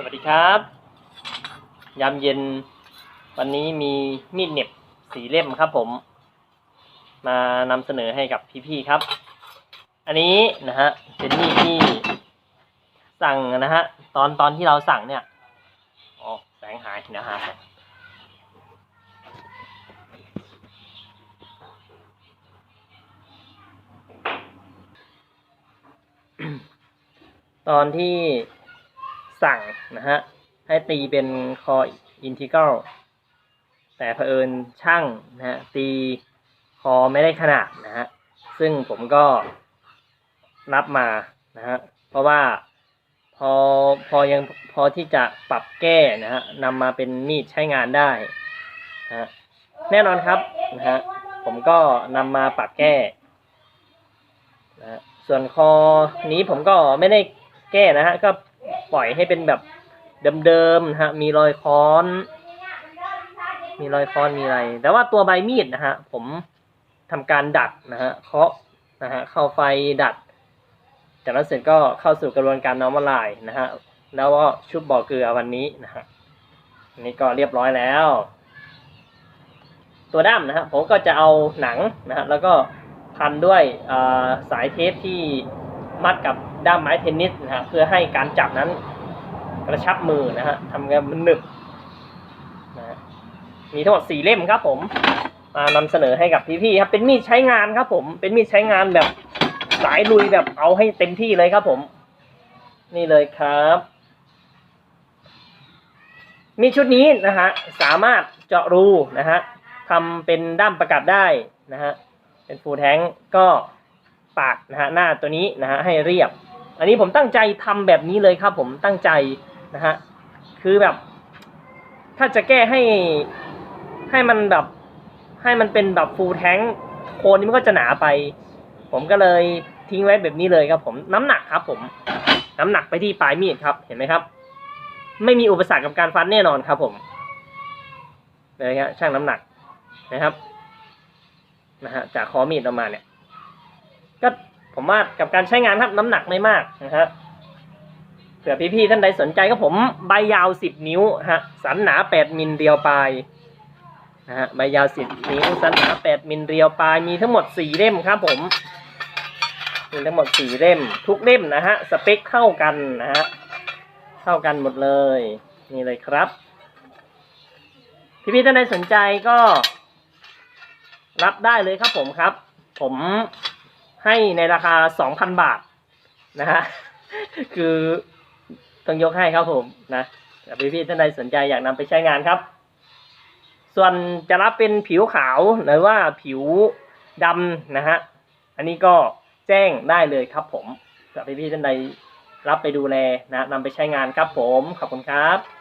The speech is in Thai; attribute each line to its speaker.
Speaker 1: สวัสดีครับ ยามเย็นวันนี้มีมีดเน็บสีเล่มครับผม มานำเสนอให้กับพี่ๆครับ อันนี้นะฮะเป็นมีดที่สั่งนะฮะตอนตอนที่เราสั่งเนี่ยอ๋อแสงหายนะฮะตอนที่ สั่งนะฮะให้ตีเป็นคออินทิกรัลแต่เผอิญช่างนะฮะตีคอไม่ได้ขนาดนะฮะซึ่งผมก็รับมานะฮะเพราะว่าพอพอยังพอที่จะปรับแก้นะฮะนำมาเป็นมีดใช้งานได้นะฮะแน่นอนครับนะฮะผมก็นำมาปรับแก้นะฮะส่วนคอนี้ผมก็ไม่ได้แก้นะฮะก็ ปล่อยให้เป็นแบบเดิมๆนะฮะ มีรอยค้อน มีรอยค้อนมีอะไร แต่ว่าตัวใบมีดนะฮะ ผมทำการดัดนะฮะเคาะนะฮะเข้าไฟดัด จากนั้นเสร็จก็เข้าสู่กระบวนการน้อมละลายนะฮะแล้วก็ชุบบ่อเกลือวันนี้นะฮะอันนี้ก็เรียบร้อยแล้ว ตัวด้ามนะฮะผมก็จะเอาหนังนะฮะแล้วก็พันด้วยสายเทปที่ มัดกับด้ามไม้เทนนิสนะฮะเพื่อให้การจับนั้นกระชับมือนะฮะทำงานมันหนึบนะฮะมีทั้งหมดสี่เล่มครับผมมานำเสนอให้กับพี่ๆครับ เป็นมีดใช้งานครับ ผม เป็นมีดใช้งานแบบสายลุยแบบเอาให้เต็มที่เลยครับผม นี่เลยครับ มีชุดนี้นะฮะสามารถเจาะรูนะฮะทำเป็นด้ามประกับได้นะฮะเป็นฟูแทงก็ ปากนะฮะหน้าตัวนี้นะฮะให้เรียบ อันนี้ผมตั้งใจทำแบบนี้เลยครับ ผมตั้งใจนะฮะคือแบบ ถ้าจะแก้ให้ให้มันแบบให้มันเป็นแบบฟูลแทงโคนนี้มันก็จะหนาไป ผมก็เลยทิ้งไว้แบบนี้เลยครับ ผมน้ำหนักครับ ผม น้ำหนักไปที่ปลายมีดครับ เห็นไหมครับ ไม่มีอุปสรรคกับการฟันแน่นอนครับ ผมเลยฮะช่างน้ำหนักนะครับนะฮะจากคอมีดออกมาเนี่ย ก็ผมว่ากับการใช้งานครับน้ำหนักไม่มากนะฮะเผื่อพี่ๆท่านใดสนใจก็ผมใบยาวสิบนิ้วฮะสันหนาแปดมิลเรียวปลายนะฮะใบยาวสิบนิ้วสันหนาแปดมิลเรียวปลายมีทั้งหมดสี่เล่มครับผมมีทั้งหมดสี่เล่ม ทุกเล่มนะฮะสเปคเท่ากันนะฮะเท่ากันหมดเลยนี่เลยครับพี่ๆท่านใดสนใจก็รับได้เลยครับผมครับ ผม ให้ในราคาสองพันบาทนะฮะคือต้องยกให้ครับผมนะพี่พี่ๆท่านใดสนใจอยากนำไปใช้งานครับ ส่วนจะรับเป็นผิวขาวหรือว่าผิวดำนะฮะอันนี้ก็แจ้งได้เลยครับผมสำหรับพี่ๆท่านใดรับไปดูแลนะนำไปใช้งานครับผมขอบคุณครับ